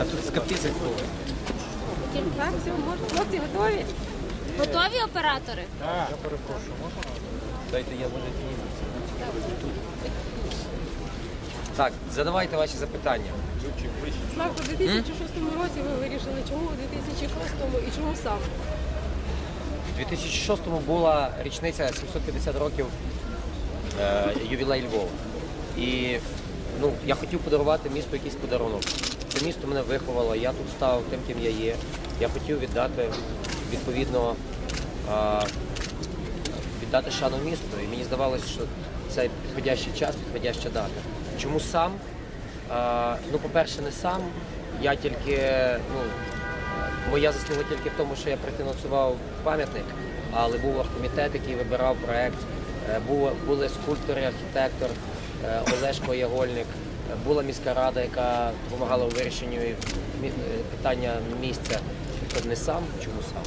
А тут. Так, все, можна. Хлопці готові? Готові оператори? Так, я перепрошую. Дайте я буду Так, задавайте ваші запитання. Славко, у 2006 році ви вирішили, чому у 2006 і чому сам? У 2006-му була річниця 750 років е, ювілей Львова. І ну, я хотів подарувати місту якийсь подарунок. Це місто мене виховало, я тут став тим, ким я є. Я хотів віддати відповідно віддати шану місту. І мені здавалося, що це підходящий час, підходяща дата. Чому сам? Ну, по-перше, не сам. Я тільки, ну, моя заслуга тільки в тому, що я профінансував пам'ятник, але був оргкомітет, який вибирав проект. Е, були скульптори, архітектор Олешко Ягольник, е, була міська рада, яка допомагала у вирішенні е, питання місця. Тобто не сам, чому сам?